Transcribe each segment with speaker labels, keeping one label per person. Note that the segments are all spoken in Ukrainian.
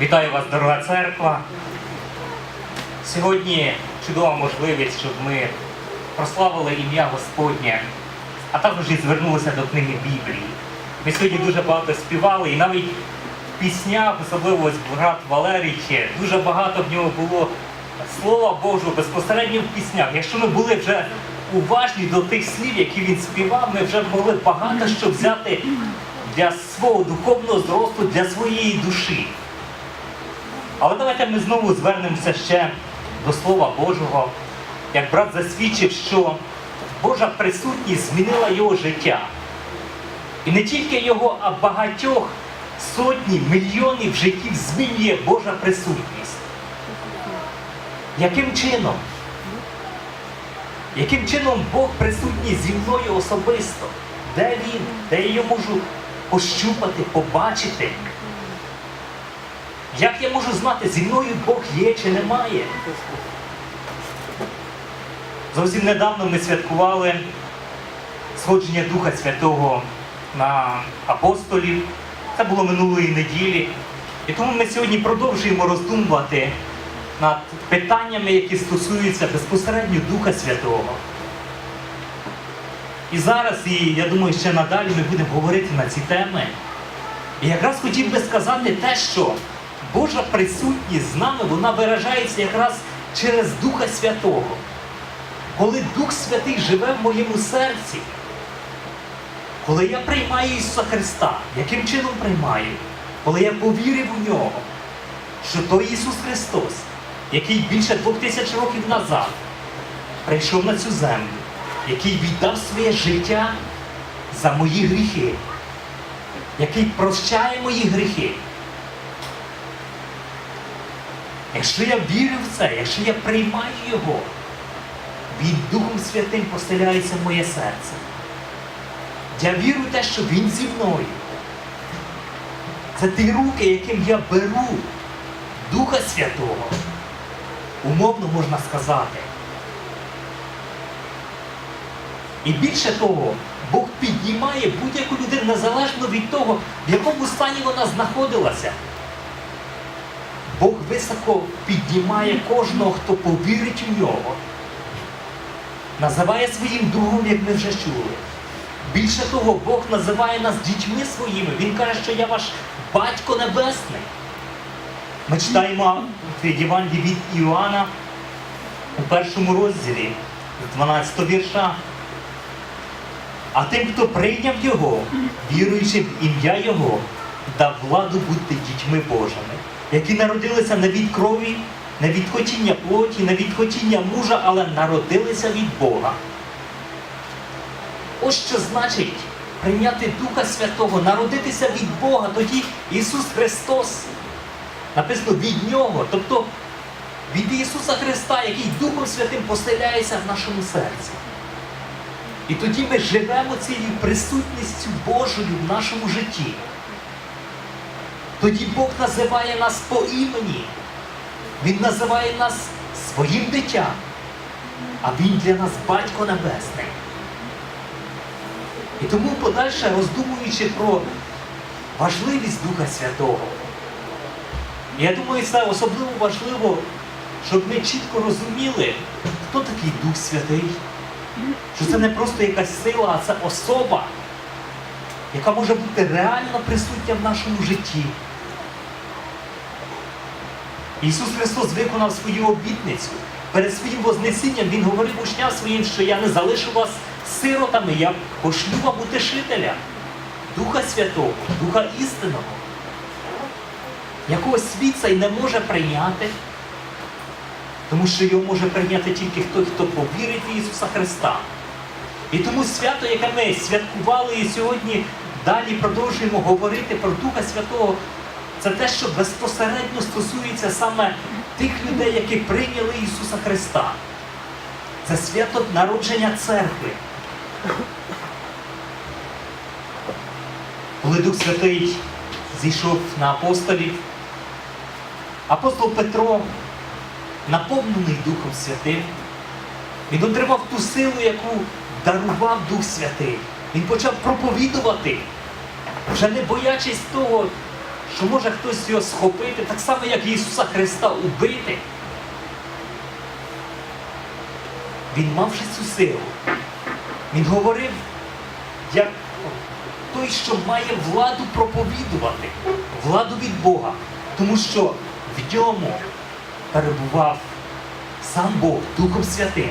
Speaker 1: Вітаю вас, дорога церква. Сьогодні чудова можливість, щоб ми прославили ім'я Господнє, а також і звернулися до книги Біблії. Ми сьогодні дуже багато співали, і навіть в піснях, особливо ось брат Валерій, дуже багато в нього було слова Божого безпосередньо в піснях. Якщо ми були вже уважні до тих слів, які він співав, ми вже могли багато що взяти для свого духовного зросту, для своєї душі. Але давайте ми знову звернемося ще до Слова Божого, як брат засвідчив, що Божа присутність змінила його життя. І не тільки його, а багатьох сотні, мільйонів життів змінює Божа присутність. Яким чином? Яким чином Бог присутній зі мною особисто? Де він? Де я його можу пощупати, побачити? Як я можу знати, зі мною Бог є чи немає? Зовсім недавно ми святкували сходження Духа Святого на апостолів. Це було минулої неділі. І тому ми сьогодні продовжуємо роздумувати над питаннями, які стосуються безпосередньо Духа Святого. І зараз, і я думаю, ще надалі ми будемо говорити на ці теми. І якраз хотів би сказати те, що Божа присутність з нами, вона виражається якраз через Духа Святого. Коли Дух Святий живе в моєму серці, коли я приймаю Ісуса Христа, яким чином приймаю? Коли я повірив у нього, що той Ісус Христос, який більше двох тисяч років назад прийшов на цю землю, який віддав своє життя за мої гріхи, який прощає мої гріхи. Якщо я вірю в це, якщо я приймаю Його, Він Духом Святим поселяється моє серце. Я вірю в те, що Він зі мною. Це ті руки, яким я беру Духа Святого. Умовно можна сказати. І більше того, Бог піднімає будь-яку людину незалежно від того, в якому стані вона знаходилася. Бог високо піднімає кожного, хто повірить у нього. Називає своїм другом, як ми вже чули. Більше того, Бог називає нас дітьми своїми. Він каже, що я ваш батько небесний. Ми читаємо в Євангелії від Іоанна у першому розділі, 12 вірша. А тим, хто прийняв Його, віруючи в ім'я Його, дав владу бути дітьми Божими, які народилися не від крові, не від хотіння плоті, не від хотіння мужа, але народилися від Бога. Ось що значить прийняти Духа Святого, народитися від Бога, тоді Ісус Христос. Написано від Нього, тобто від Ісуса Христа, який Духом Святим поселяється в нашому серці. І тоді ми живемо цією присутністю Божою в нашому житті. Тоді Бог називає нас по імені. Він називає нас своїм дитям, а Він для нас Батько Небесний. І тому подальше роздумуючи про важливість Духа Святого, я думаю, це особливо важливо, щоб ми чітко розуміли, хто такий Дух Святий. Що це не просто якась сила, а це особа, яка може бути реально присутня в нашому житті. Ісус Христос виконав свою обітницю. Перед своїм Вознесінням Він говорив учням своїм, що я не залишу вас сиротами, я пошлю вам утешителя, Духа Святого, Духа істинного, якого світ цей не може прийняти, тому що його може прийняти тільки той, хто повірить в Ісуса Христа. І тому свято, яке ми святкували і сьогодні далі продовжуємо говорити про Духа Святого, це те, що безпосередньо стосується саме тих людей, які прийняли Ісуса Христа. Це свято народження церкви. Коли Дух Святий зійшов на апостолів, апостол Петро, наповнений Духом Святим, він отримав ту силу, яку дарував Дух Святий. Він почав проповідувати, вже не боячись того, що може хтось його схопити, так само, як Ісуса Христа убити. Він мав же цю силу. Він говорив, як той, що має владу проповідувати, владу від Бога, тому що в ньому перебував сам Бог Духом Святим.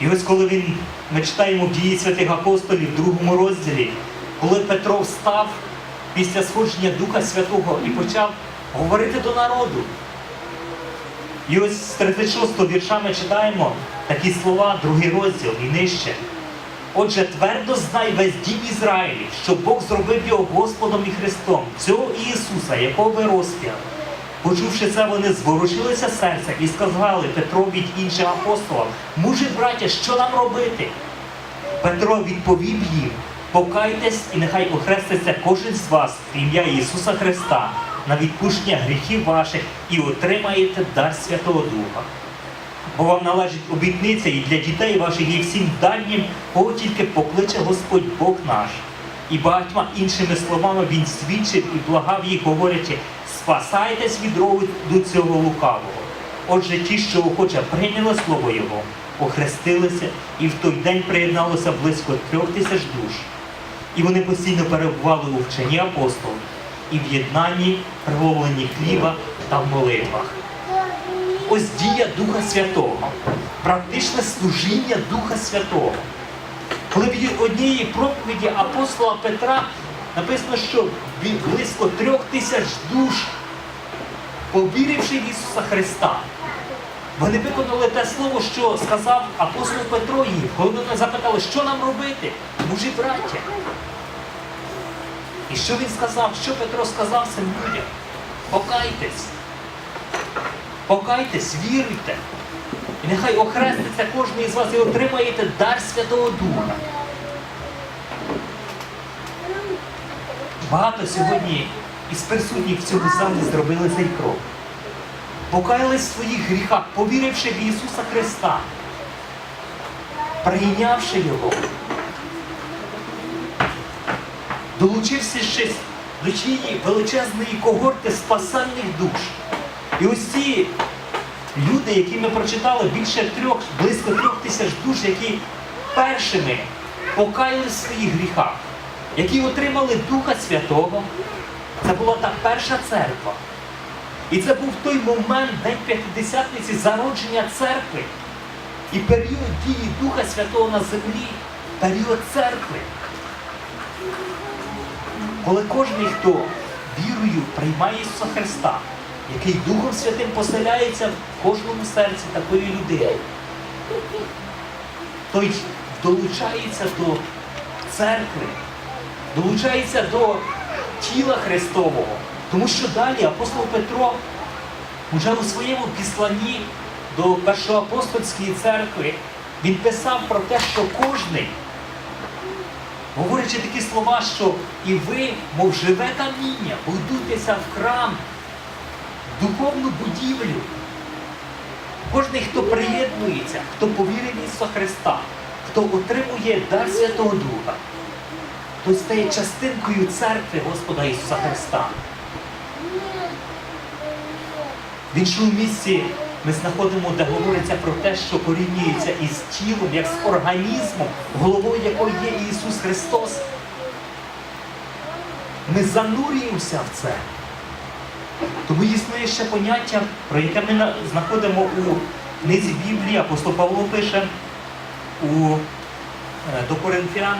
Speaker 1: І ось коли він, ми читаємо в дії святих апостолів в другому розділі, коли Петро встав після сходження Духа Святого і почав говорити до народу. І ось з 36 вірша ми читаємо такі слова, другий розділ і нижче. Отже, твердо знай весь дім Ізраїлі, що Бог зробив його Господом і Христом, цього Ісуса, якого ви розп'яли. Почувши це, вони зворушилися серцем і сказали Петрові й іншим апостолам, мужі, браття, що нам робити? Петро відповів їм, покайтесь і нехай охреститься кожен з вас в ім'я Ісуса Христа на відпущення гріхів ваших і отримаєте дар Святого Духа. Бо вам належить обітниця і для дітей ваших, і всім дальнім, кого тільки покличе Господь Бог наш. І багатьма іншими словами він свідчив і благав їх, говорячи, спасайтесь від роду цього лукавого. Отже, ті, що охоче прийняли слово Його, охрестилися, і в той день приєдналося близько трьох тисяч душ. І вони постійно перебували у вченні апостолів і в єднанні, приловленні хліба та в молитвах. Ось дія Духа Святого, практичне служіння Духа Святого. Коли від однієї проповіді апостола Петра написано, що близько трьох тисяч душ, повіривши в Ісуса Христа, вони виконали те слово, що сказав апостол Петро їм, коли вони запитали, що нам робити, мужі браття. І що він сказав? Що Петро сказав цим людям? Покайтесь. Покайтесь, віруйте. І нехай охреститься кожен із вас і отримаєте дар Святого Духа. Багато сьогодні із присутніх в цьому залі зробили цей крок. Покаялись в своїх гріхах, повіривши в Ісуса Христа, прийнявши Його, долучився ще до цієї величезної когорти спасальних душ. І ось ці люди, які ми прочитали, більше трьох, близько трьох тисяч душ, які першими покаялись в своїх гріхах, які отримали Духа Святого, це була та перша церква. І це був той момент День П'ятидесятниці зародження церкви. І період дії Духа Святого на землі, період церкви. Коли кожен, хто вірою приймає Ісуса Христа, який Духом Святим поселяється в кожному серці такої людини, той долучається до церкви, долучається до тіла Христового. Тому що далі апостол Петро вже у своєму післанні до першоапостольської церкви він писав про те, що кожний, говорячи такі слова, що і ви, мов живе каміння, будуйтеся в храм, в духовну будівлю. Кожний, хто приєднується, хто повірив в Ісуса Христа, хто отримує дар Святого Духа, той стає частинкою церкви Господа Ісуса Христа. В іншому місці ми знаходимо, де говориться про те, що порівнюється із тілом, як з організмом, головою якого є Ісус Христос. Ми занурюємося в це. Тому існує ще поняття, про яке ми знаходимо у книзі Біблії, апостол Павло пише у, е, до Коринфян.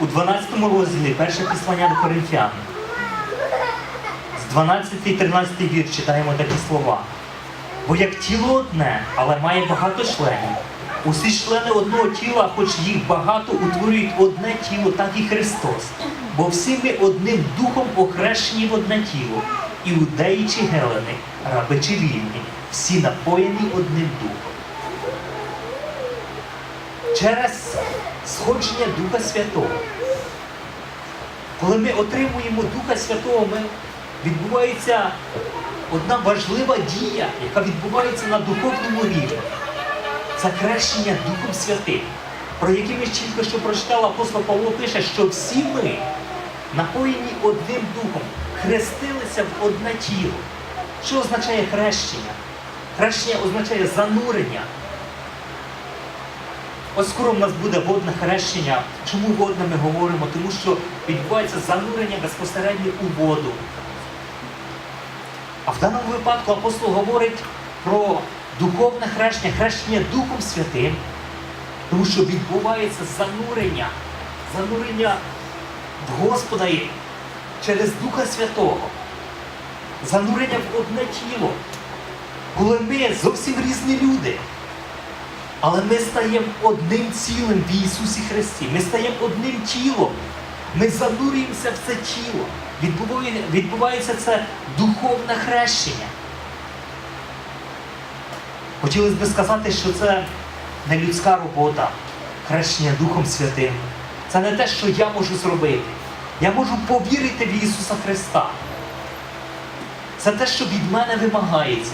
Speaker 1: У 12 розділі перше післання до Коринфян. З 12 і 13 вірш читаємо такі слова. Бо як тіло одне, але має багато членів. Усі члени одного тіла, хоч їх багато, утворюють одне тіло, так і Христос. Бо всі ми одним духом охрещені в одне тіло. Іудеї чи гелени, раби чи вільні, всі напоєні одним духом. Через сходження Духа Святого. Коли ми отримуємо Духа Святого, ми відбувається одна важлива дія, яка відбувається на духовному рівні. Це хрещення Духом Святим. про які ми тільки що прочитали, апостол Павло пише, що всі ми, напоєні одним духом, хрестилися в одне тіло. Що означає хрещення? Хрещення означає занурення. Ось скоро в нас буде водне хрещення. Чому водне ми говоримо? Тому що відбувається занурення безпосередньо у воду. А в даному випадку апостол говорить про духовне хрещення, хрещення Духом Святим, тому що відбувається занурення, занурення в Господа і через Духа Святого, занурення в одне тіло, коли ми зовсім різні люди. Але ми стаємо одним цілим в Ісусі Христі. Ми стаємо одним тілом. Ми занурюємося в це тіло. Відбувається це духовне хрещення. Хотілося б сказати, що це не людська робота, хрещення Духом Святим. Це не те, що я можу зробити. Я можу повірити в Ісуса Христа. Це те, що від мене вимагається.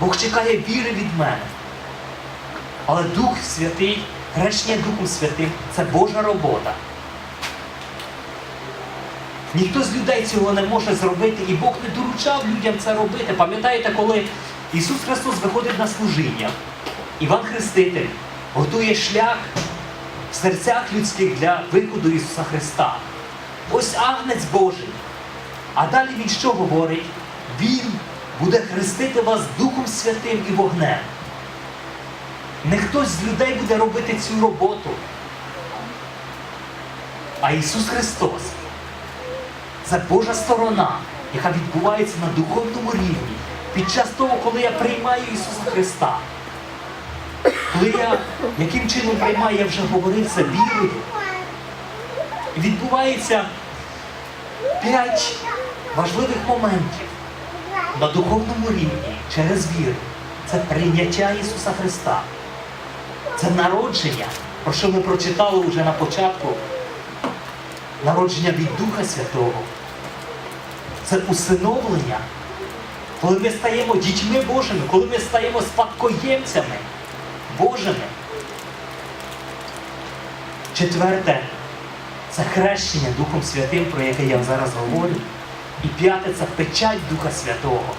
Speaker 1: Бог чекає віри від мене. Але Дух Святий, хрещення Духом Святим це Божа робота. Ніхто з людей цього не може зробити, і Бог не доручав людям це робити. Пам'ятаєте, коли Ісус Христос виходить на служіння, Іван Хреститель готує шлях в серцях людських для виходу Ісуса Христа. Ось агнець Божий. А далі він що говорить? Він буде хрестити вас Духом Святим і вогнем. Не хтось з людей буде робити цю роботу. А Ісус Христос це Божа сторона, яка відбувається на духовному рівні під час того, коли я приймаю Ісуса Христа. Коли я яким чином приймаю, я вже говорив це вірою. Відбувається п'ять важливих моментів на духовному рівні через віру. Це прийняття Ісуса Христа. Це народження, про що ми прочитали вже на початку. Народження від Духа Святого. Це усиновлення. Коли ми стаємо дітьми Божими, коли ми стаємо спадкоємцями Божими. Четверте це хрещення Духом Святим, про яке я зараз говорю. І п'яте це печать Духа Святого.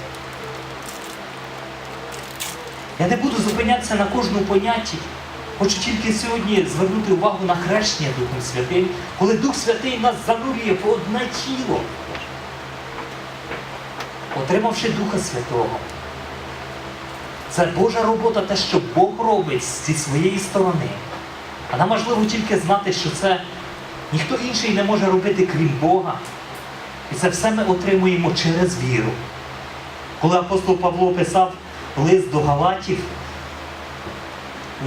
Speaker 1: Я не буду зупинятися на кожному понятті. Хочу тільки сьогодні звернути увагу на хрещення Духом Святим, коли Дух Святий нас занурює в одне тіло, отримавши Духа Святого. Це Божа робота, те, що Бог робить зі своєї сторони. А нам важливо тільки знати, що це ніхто інший не може робити, крім Бога. І це все ми отримуємо через віру. Коли апостол Павло писав лист до Галатів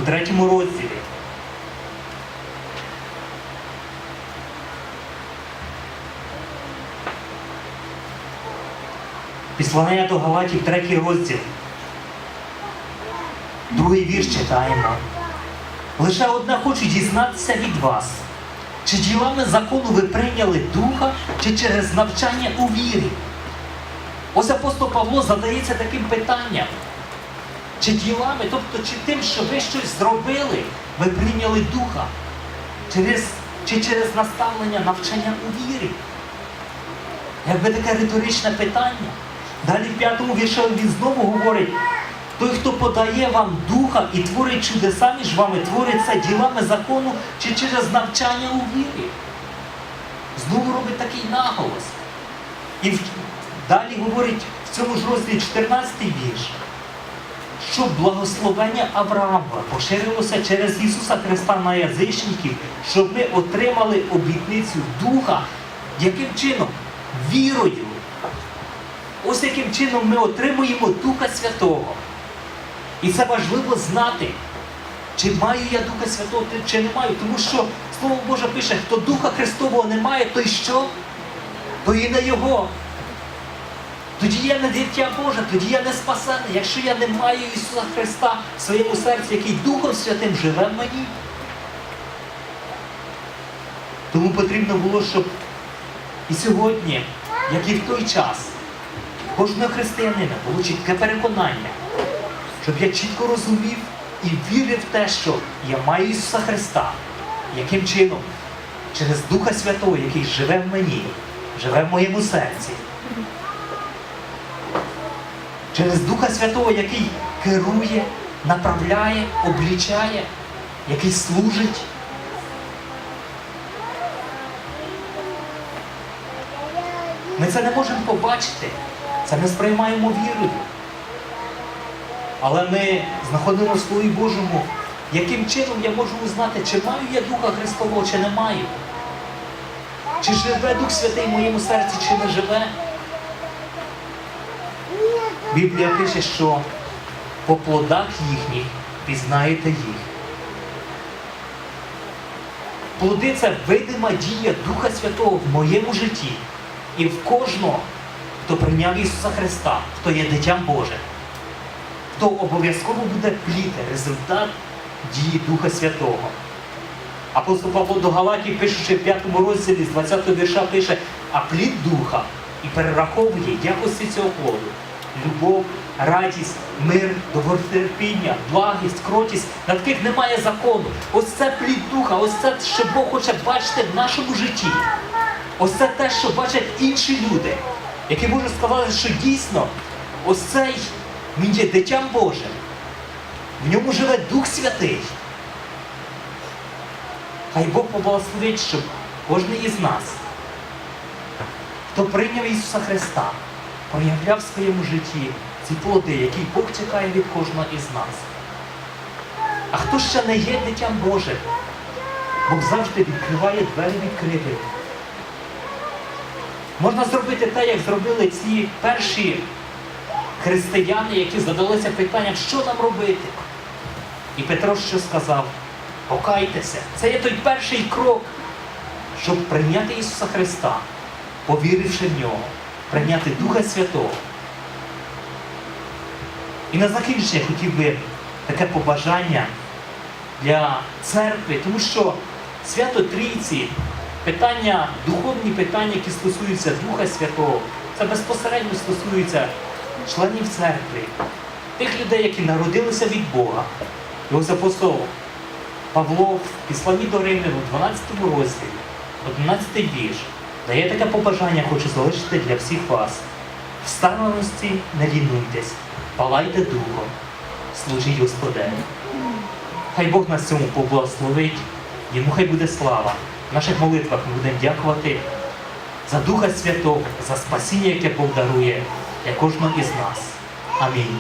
Speaker 1: у третьому розділі, Післання до Галатів, третій розділ. Другий вірш читаємо. Лише одне хочу дізнатися від вас. Чи ділами закону ви прийняли духа, чи через навчання у вірі? Ось апостол Павло задається таким питанням. Чи ділами, тобто чи тим, що ви щось зробили, ви прийняли духа? Через, чи через наставлення навчання у вірі? Якби таке риторичне питання. Далі в п'ятому вірші він знову говорить, той, хто подає вам духа і творить чудеса між вами, творить це ділами закону чи через навчання у вірі. Знову робить такий наголос. І далі говорить в цьому ж розділі 14 вірш, щоб благословення Авраама поширилося через Ісуса Христа на язичників, щоб ми отримали обітницю Духа, яким чином? Вірою. Ось яким чином ми отримуємо Духа Святого. І це важливо знати, чи маю я Духа Святого, чи не маю. Тому що Слово Боже пише, хто Духа Христового не має, то й що? То і не Його. Тоді я не дитя Боже, тоді я не спасений. Якщо я не маю Ісуса Христа в своєму серці, який Духом Святим живе в мені. Тому потрібно було, щоб і сьогодні, як і в той час, кожного християнина було чітке переконання, щоб я чітко розумів і вірив в те, що я маю Ісуса Христа, Яким чином? Через Духа Святого, який живе в мені, живе в моєму серці. Через Духа Святого, який керує, направляє, облічає, який служить. Ми це не можемо побачити. Це ми сприймаємо вірою. Але ми знаходимо в Слові Божому, яким чином я можу узнати, чи маю я Духа Христового, чи не маю. Чи живе Дух Святий в моєму серці, чи не живе. Біблія пише, що по плодах їхніх пізнаєте їх. Плоди це видима дія Духа Святого в моєму житті і в кожного, хто прийняв Ісуса Христа, хто є дитям Божим, хто обов'язково буде плід, результат дії Духа Святого. Апостол Павло до Галатії, пишучи в 5 розділі з 20 вірша, пише, а плід духа і перераховує якості цього плоду. Любов, радість, мир, довготерпіння, благість, кротість, на таких немає закону. Ось це плід духа, ось це, що Бог хоче бачити в нашому житті. Ось це те, що бачать інші люди, які можуть сказати, що дійсно ось цей він є дитям Божим. В ньому живе Дух Святий. Хай Бог поблагословить, щоб кожен із нас, хто прийняв Ісуса Христа, проявляв в своєму житті ці плоди, які Бог чекає від кожного із нас. А хто ще не є дитям Божим, Бог завжди відкриває двері відкрити. Можна зробити те, як зробили ці перші християни, які задалися питанням, що нам робити. І Петро що сказав? Покайтеся. Це є той перший крок, щоб прийняти Ісуса Христа, повіривши в нього, прийняти Духа Святого. І на закінчення хотів би таке побажання для церкви, тому що свято Трійці, питання, духовні питання, які стосуються Духа Святого, це безпосередньо стосується членів церкви, тих людей, які народилися від Бога. І ось апостол Павло в Післанні до Римлян у 12 розділі, 11 вірш, дає таке побажання, хочу залишити для всіх вас. В старості не лінуйтесь, палайте духом, служіть Господеві. Хай Бог нас цьому поблагословить, йому хай буде слава. В наших молитвах ми будемо дякувати за Духа Святого, за спасіння, яке Бог дарує для кожного із нас. Амінь.